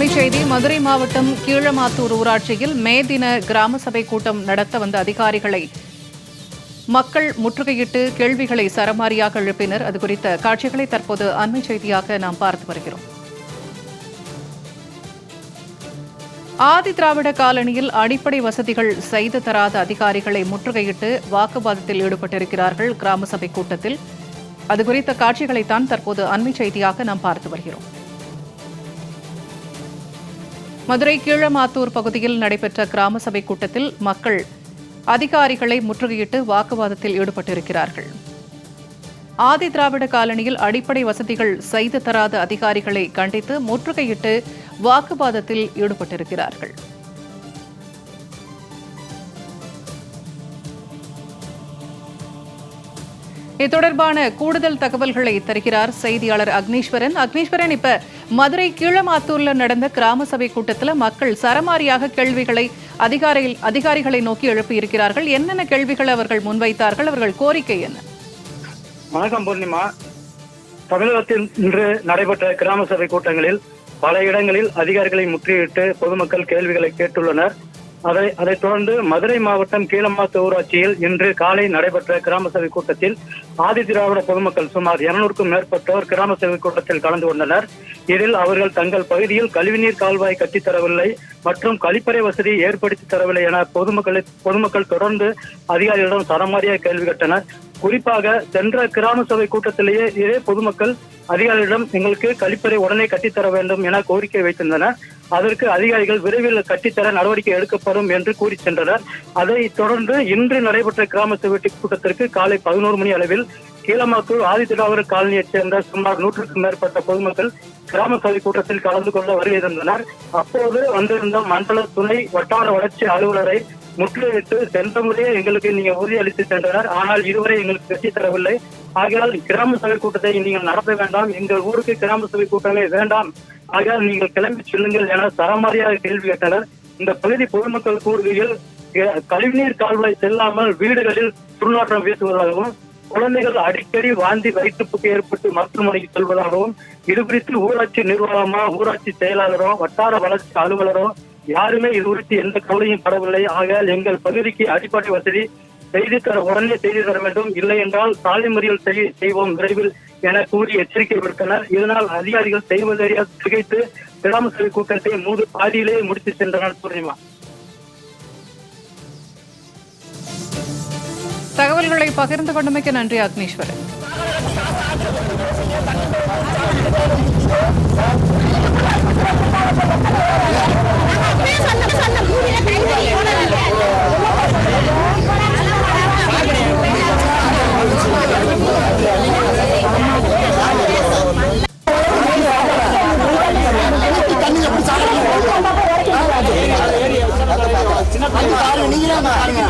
அண்மை செய்தி மதுரை மாவட்டம் கீழமாத்தூர் ஊராட்சியில் மே தின கிராம சபை கூட்டம் நடத்த வந்த அதிகாரிகளை மக்கள் முற்றுகையிட்டு கேள்விகளை சரமாரியாக எழுப்பினர். அது குறித்த காட்சிகளை தற்போது அண்மை செய்தியாக நாம் பார்த்து வருகிறோம். ஆதி திராவிட காலனியில் அடிப்படை வசதிகள் செய்து தராத அதிகாரிகளை முற்றுகையிட்டு வாக்குவாதத்தில் ஈடுபட்டிருக்கிறார்கள் கிராம சபை கூட்டத்தில். அது குறித்த காட்சிகளைத்தான் தற்போது அண்மை செய்தியாக நாம் பார்த்து வருகிறோம். மதுரை கீழமாத்தூர் பகுதியில் நடைபெற்ற கிராம சபை கூட்டத்தில் மக்கள் அதிகாரிகளை முற்றுகையிட்டு வாக்குவாதத்தில் ஈடுபட்டிருக்கிறார்கள். ஆதி திராவிட காலனியில் அடிப்படை வசதிகள் செய்து தராத அதிகாரிகளை கண்டித்து முற்றுகையிட்டு வாக்குவாதத்தில் ஈடுபட்டிருக்கிறார்கள். இது தொடர்பான கூடுதல் தகவல்களை தருகிறார் செய்தியாளர் அக்னீஸ்வரன். அக்னீஸ்வரன் இப்ப மதுரை கீழமாத்தூர்ல நடந்த கிராம சபை கூட்டத்தில் மக்கள் சரமாரியாக கேள்விகளை அதிகாரிகள் அதிகாரிகளை நோக்கி எழுப்பியிருக்கிறார்கள். என்னென்ன கேள்விகளை அவர்கள் முன்வைத்தார்கள்? அவர்கள் கோரிக்கை என்ன? வணக்கம் பூர்ணிமா. தமிழகத்தில் இன்று நடைபெற்ற கிராம சபை கூட்டங்களில் பல இடங்களில் அதிகாரிகளை முற்றுகையிட்டு பொதுமக்கள் கேள்விகளை கேட்டுள்ளனர். அதை அதைத் தொடர்ந்து மதுரை மாவட்டம் கீழமாத்து ஊராட்சியில் இன்று காலை நடைபெற்ற கிராம சபை கூட்டத்தில் ஆதி திராவிட பொதுமக்கள் சுமார் இருநூறுக்கும் மேற்பட்டோர் கிராம சபை கூட்டத்தில் கலந்து கொண்டனர். இதில் அவர்கள் தங்கள் பகுதியில் கழிவுநீர் கால்வாய் கட்டித் தரவில்லை மற்றும் கழிப்பறை வசதி ஏற்படுத்தி தரவில்லை என பொதுமக்களை பொதுமக்கள் தொடர்ந்து அதிகாரிகளிடம் சரமாரியாக கேள்வி கேட்டனர். குறிப்பாக சென்ற கிராம சபை கூட்டத்திலேயே இதே பொதுமக்கள் அதிகாரிகளிடம் எங்களுக்கு கழிப்பறை உடனே கட்டித்தர வேண்டும் என கோரிக்கை வைத்திருந்தனர். அதற்கு அதிகாரிகள் விரைவில் கட்டித்தர நடவடிக்கை எடுக்கப்படும் என்று கூறி சென்றனர். அதை தொடர்ந்து இன்று நடைபெற்ற கிராம சபை கூட்டத்திற்கு காலை பதினோரு மணி அளவில் கீழமாத்தூர் ஆதிதிராவிட காலனியைச் சேர்ந்த சுமார் நூற்றுக்கும் மேற்பட்ட பொதுமக்கள் கிராம சபை கூட்டத்தில் கலந்து கொள்ள வருகின்றனர் அப்போது வந்திருந்த மண்டல துணை வட்டார வளர்ச்சி அலுவலரை முற்றுகையிட்டு சென்ற முறையே எங்களுக்கு நீங்க உறுதியளித்து சென்றனர். ஆனால் இதுவரை எங்களுக்கு வெற்றி தரவில்லை. ஆகையால் கிராம சபை கூட்டத்தை நீங்கள் நடத்த வேண்டாம். எங்கள் ஊருக்கு கிராம சபை கூட்டமே வேண்டாம். ஆகையால் நீங்கள் கிளம்பி செல்லுங்கள் என சரமாரியாக கேள்வி கேட்டனர். இந்த பகுதி பொதுமக்கள் கூறுகையில் கழிவுநீர் கால்வாய் செல்லாமல் வீடுகளில் துர்நாற்றம் வீசுவதாகவும் குழந்தைகள் அடிக்கடி வாந்தி வயிற்றுப்புக்கு ஏற்பட்டு மருத்துவமனைக்கு செல்வதாகவும் இது குறித்து ஊராட்சி நிர்வாகமா ஊராட்சி செயலாளரோ வட்டார வளர்ச்சி அலுவலரோ யாருமே இது குறித்து எந்த கவலையும் படவில்லை. ஆகையால் எங்கள் பகுதிக்கு அடிப்படை வசதி செய்து தர உடனே செய்து தர வேண்டும். இல்லை என்றால் சாலை மறியல் செய்வோம் விரைவில் என கூறி எச்சரிக்கை விடுத்தனர். இதனால் அதிகாரிகள் செய்வதறியாது திகைத்து கிராம சபை கூட்டத்தை மூடு பாதியிலேயே முடித்து சென்றனர் பூர்ணிமா தகவல்களை பகிர்ந்து கொண்டமைக்கு நன்றி அக்னீஸ்வரன். நீங்களே பாருங்க.